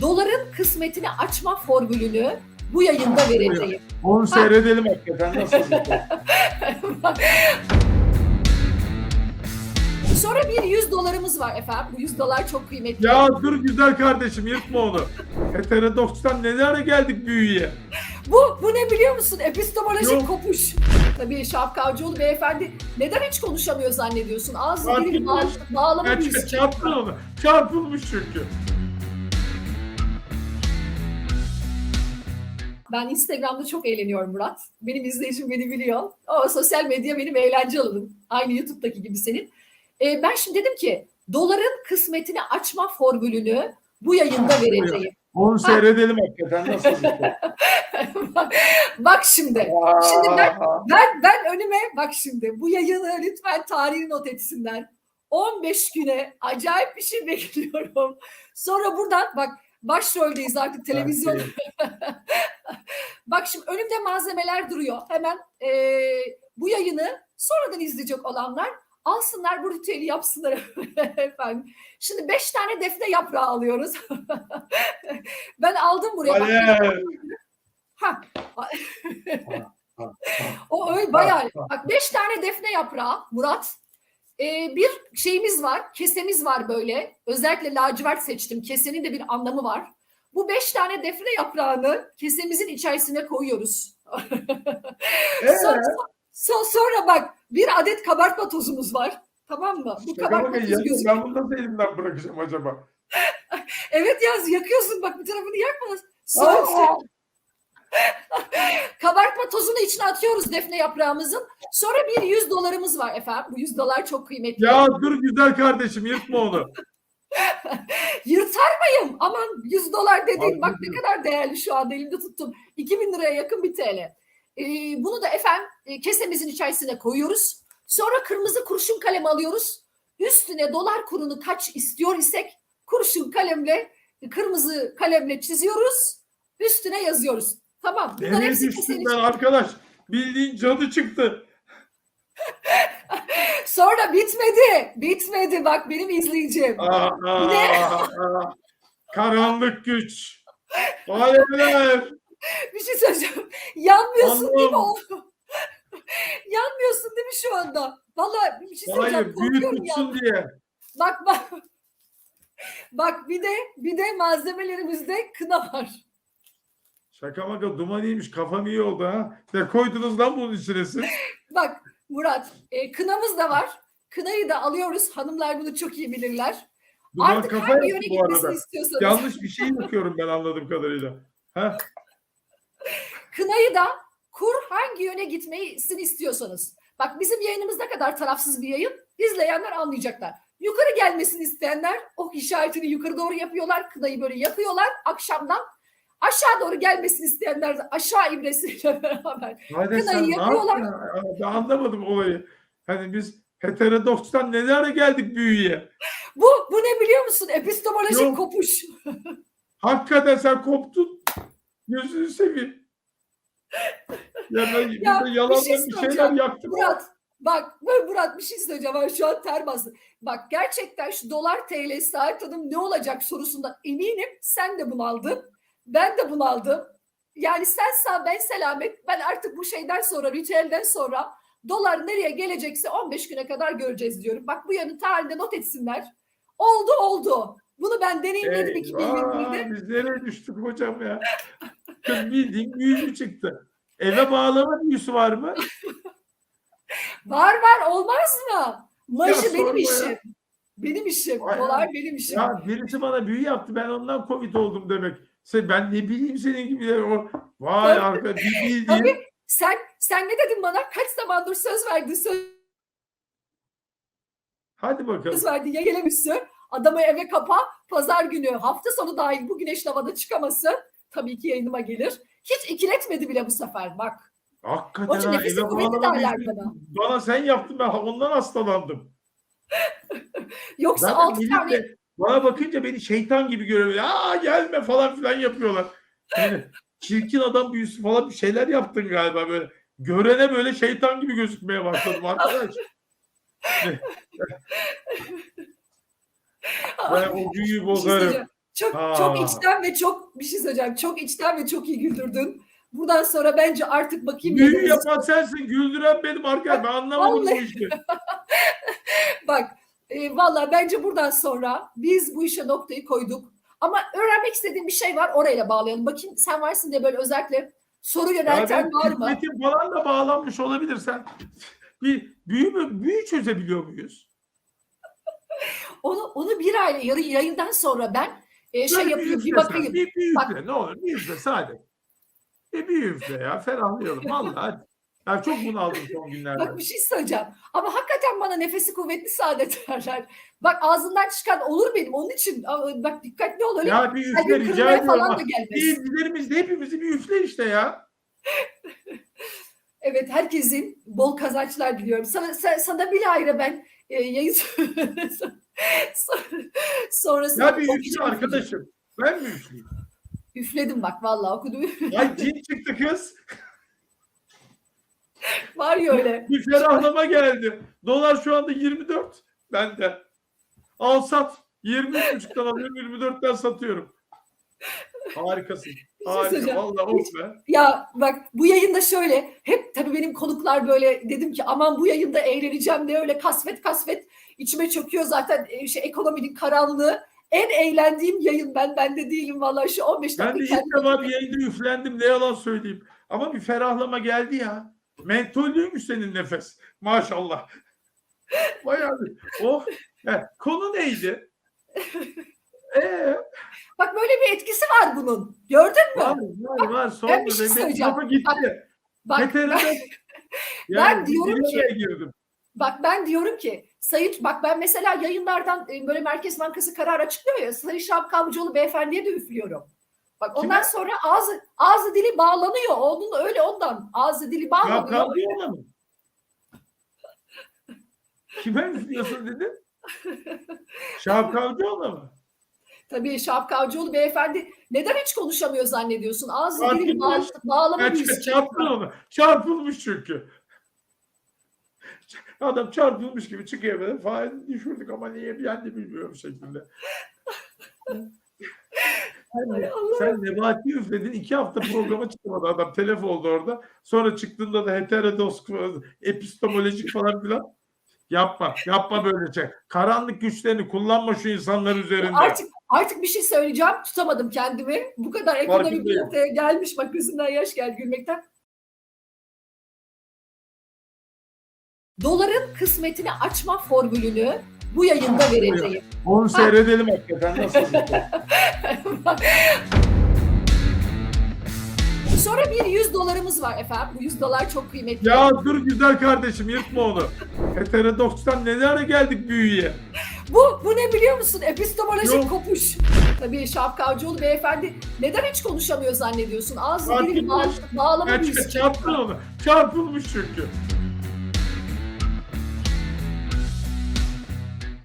doların kısmetini açma formülünü bu yayında vereceğim. Onu seyredelim hakikaten nasıl şey? Sonra bir 100 dolarımız var efendim. Bu 100 dolar çok kıymetli. Ya dur güzel kardeşim yırtma onu. Heterodokstan nelere geldik büyüye? Bu, bu ne biliyor musun? Epistemolojik Yok. kopuş. Tabii Şahap Kavcıoğlu beyefendi neden hiç konuşamıyor zannediyorsun? Ağzı dili Çarpılmış. bağ, bağlama Ya büyüsü. ç- çarptın onu. Çarpılmış çünkü. Ben Instagram'da çok eğleniyorum Murat. Benim izleyicim beni biliyor. O sosyal medya benim eğlence alanım. Aynı YouTube'daki gibi senin. Ee, ben şimdi dedim ki doların kısmetini açma formülünü bu yayında vereceğim. Onu seyredelim hakikaten nasıl şey? Bak şimdi. Şimdi ben Ben ben önüme bak şimdi bu yayını lütfen tarihi not etsinler. 15 güne acayip bir şey bekliyorum. Sonra buradan bak başroldeyiz artık televizyon. bak şimdi önümde malzemeler duruyor. Hemen eee, bu yayını sonradan izleyecek olanlar alsınlar bu ritüeli yapsınlar efendim. Şimdi beş tane defne yaprağı alıyoruz. ben aldım buraya. Alev. Ha. o öyle bayağı. Bak beş tane defne yaprağı Murat. Ee, bir şeyimiz var, kesemiz var böyle. Özellikle lacivert seçtim. Kesenin de bir anlamı var. Bu beş tane defne yaprağını kesemizin içerisine koyuyoruz. Ee? Sonra, so- sonra bak bir adet kabartma tozumuz var. Tamam mı? Bu kabartma tozu ya, gözüküyor. ben bunu nasıl elimden bırakacağım acaba? Evet yaz yakıyorsun bak bir tarafını yakma. Sonra Aa! kabartma tozunu içine atıyoruz defne yaprağımızın. Sonra bir 100 dolarımız var efendim. Bu 100 dolar çok kıymetli. Ya dur güzel kardeşim yırtma onu. Yırtar mıyım? Aman 100 dolar dediğim Abi, bak ne kadar değerli şu anda elimde tuttum. 2000 liraya yakın bir TL. Ee, bunu da efendim e, kesemizin içerisine koyuyoruz. Sonra kırmızı kurşun kalem alıyoruz. Üstüne dolar kurunu kaç istiyor isek kurşun kalemle kırmızı kalemle çiziyoruz. Üstüne yazıyoruz. Tamam. Bunların Nereye hepsi kesenin ben arkadaş? Bildiğin cadı çıktı. Sonra bitmedi. Bitmedi. Bak benim izleyicim. Aa, Ne? aa, Karanlık güç. Alevler. Bir şey söyleyeceğim. Yanmıyorsun değil mi Allah'ım. oğlum? Yanmıyorsun değil mi şu anda? Vallahi bir şey söyleyeceğim. Hayır büyük Korkuyorum ya. tutsun diye. Bak bak. Bak bir de bir de malzemelerimizde kına var. Şaka maka duman iyiymiş kafam iyi oldu ha. Ne koydunuz lan bunun içine siz? Bak Murat, e, kınamız da var. Kınayı da alıyoruz. Hanımlar bunu çok iyi bilirler. Duman Artık kafa hangi yöne bu gitmesini arada. istiyorsanız. Yanlış bir şey yapıyorum ben anladığım kadarıyla. Ha? Kınayı da kur hangi yöne gitmesini istiyorsanız. Bak bizim yayınımız ne kadar tarafsız bir yayın. İzleyenler anlayacaklar. Yukarı gelmesini isteyenler ok işaretini yukarı doğru yapıyorlar. Kınayı böyle yakıyorlar akşamdan. Aşağı doğru gelmesini isteyenler de aşağı ibresiyle beraber. Kınayı sen ne yapıyorlar. yaptın? Ben anlamadım olayı. Hani biz heterodokstan nelere geldik büyüye? Bu, bu ne biliyor musun? Epistemolojik Yok. kopuş. Hakikaten sen koptun. Gözünü seveyim. Ya ben Ya, burada bir şey bir, şeyler yaktım. Murat bak ben Murat bir şey söyleyeceğim. Ben şu an ter bastı. Bak gerçekten şu dolar TL saat adım ne olacak sorusundan eminim. Sen de bunu aldın. Ben de bunu aldım. Yani sen sağ ben selamet. Ben artık bu şeyden sonra ritüelden sonra dolar nereye gelecekse 15 güne kadar göreceğiz diyorum. Bak bu yanı tarihinde not etsinler. Oldu oldu. Bunu ben deneyimledim Eyvah, 2020'de. biz nereye düştük hocam ya? Kız bildiğin büyücü çıktı. Eve bağlama büyüsü var mı? Var var olmaz mı? Maji Ya benim sorma ya. işim. Benim işim. Dolar be. benim işim. Ya birisi bana büyü yaptı ben ondan covid oldum demek. Sen, ben ne bileyim senin gibiler o. Vay Tabii. arka bir bildiğin. Tabii. Sen sen ne dedin bana? Kaç zamandır söz verdin, söz Hadi bakalım. Hakikaten Hocam ha, nefesi eve kuvvetli bağlama derler büyüsü- bana. Bana sen yaptın ben ondan hastalandım. Yoksa Zaten altı tane bana bakınca beni şeytan gibi görüyor. Ya gelme falan filan yapıyorlar. Yani çirkin adam büyüsü falan bir şeyler yaptın galiba böyle. Görene böyle şeytan gibi gözükmeye başladım arkadaş. ben o büyüyü şey bozarım. Çok Aa. çok içten ve çok bir şey söyleyeceğim. Çok içten ve çok iyi güldürdün. Buradan sonra bence artık bakayım. Büyü yapan sensin. Güldüren benim arkadaşım. Ben anlamadım bu işi. Bak e, valla bence buradan sonra biz bu işe noktayı koyduk. Ama öğrenmek istediğim bir şey var orayla bağlayalım. Bakayım sen varsın diye böyle özellikle soru yönelten var mı? falan da bağlanmış olabilir. Sen bir büyü mü, büyü çözebiliyor muyuz? Onu onu bir ayla yarı yayından sonra ben e, şey Böyle yapayım bir sen, bakayım. Bir, bir Bak. ne olur bir üfle sade. Bir, bir üfle ya ferahlayalım vallahi hadi. Ya çok bunaldım son günlerde. Bak bir şey söyleyeceğim. Ama hakikaten bana nefesi kuvvetli saadet derler. Bak ağzından çıkan olur benim. Onun için bak dikkatli ol öyle. Ya bir üfle kalbin rica ediyorum. Dinleyicilerimiz de hepimizi bir üfle işte ya. Evet herkesin bol kazançlar diliyorum. Sana sana bile ayrı ben e, yayın sonrasında Ya bir üfle arkadaşım. Ben mi üfleyeyim? Üfledim bak vallahi okudum. Ay cin çıktı kız. Var ya öyle. Bir ferahlama geldi. Dolar şu anda 24. Bende. Al sat. 23.5'tan alıyorum 24'ten satıyorum. Harikasın. şey Harika. söyleyeceğim. Vallahi of be. Ya bak bu yayında şöyle hep tabii benim konuklar böyle dedim ki aman bu yayında eğleneceğim diye öyle kasvet kasvet içime çöküyor zaten e, şey ekonominin karanlığı. En eğlendiğim yayın ben bende değilim vallahi şu 15 Ben de dakika ilk defa bir yayında üflendim. Ne yalan söyleyeyim. Ama bir ferahlama geldi ya. Mentollüymüş senin nefes. Maşallah. Bayağı bir. Oh. He, konu neydi? Ee, Bak böyle bir etkisi var bunun. Gördün mü? var var var. Son ben bir şey söyleyeceğim. kafa gitti. Bak Veteriner- ben, Yani diyorum ki- girdim. bak ben diyorum ki Sayın bak ben mesela yayınlardan e, böyle Merkez Bankası karar açıklıyor ya Sayın Şahap Kavcıoğlu beyefendiye de üflüyorum. Bak ondan Kime? sonra ağzı ağzı dili bağlanıyor. Onun öyle ondan. Ağzı dili Ya bağlanıyor. kavgaya mı? Kime üflüyorsun dedin? Şahap Kavcıoğlu mı? Tabii Şahap Kavcıoğlu beyefendi neden hiç konuşamıyor zannediyorsun? Ağzı dili bağ, etmez. bağlama Ya büyüsü. ç- çarptın onu. Çarpılmış çünkü. Adam çarpılmış gibi çıkıyor böyle. Fail düşürdük ama niye de bilmiyorum şeklinde. Ay. Sen Nebati üfledin. iki hafta programa çıkmadı adam. Telef oldu orada. Sonra çıktığında da heterodos, epistemolojik falan filan. Yapma. Yapma böyle şey. Karanlık güçlerini kullanma şu insanlar üzerinde. Artık artık bir şey söyleyeceğim. Tutamadım kendimi. Bu kadar ekonomik bir noktaya gelmiş. Bak gözümden yaş geldi gülmekten. Doların kısmetini açma formülünü bu yayında vereceğim. Onu seyredelim hakikaten. Nasıl? Sonra bir 100 dolarımız var efendim. Bu 100 dolar çok kıymetli. ya dur güzel kardeşim yırtma onu. Heterodokstan nelere geldik büyüye. Bu, bu ne biliyor musun? Epistemolojik Yok. kopuş. Tabii Şahap Kavcıoğlu beyefendi neden hiç konuşamıyor zannediyorsun? Ağzı Fark dili bağ, etmez. bağlama Ya büyüsü. ç- çarptın onu. Çarpılmış çünkü.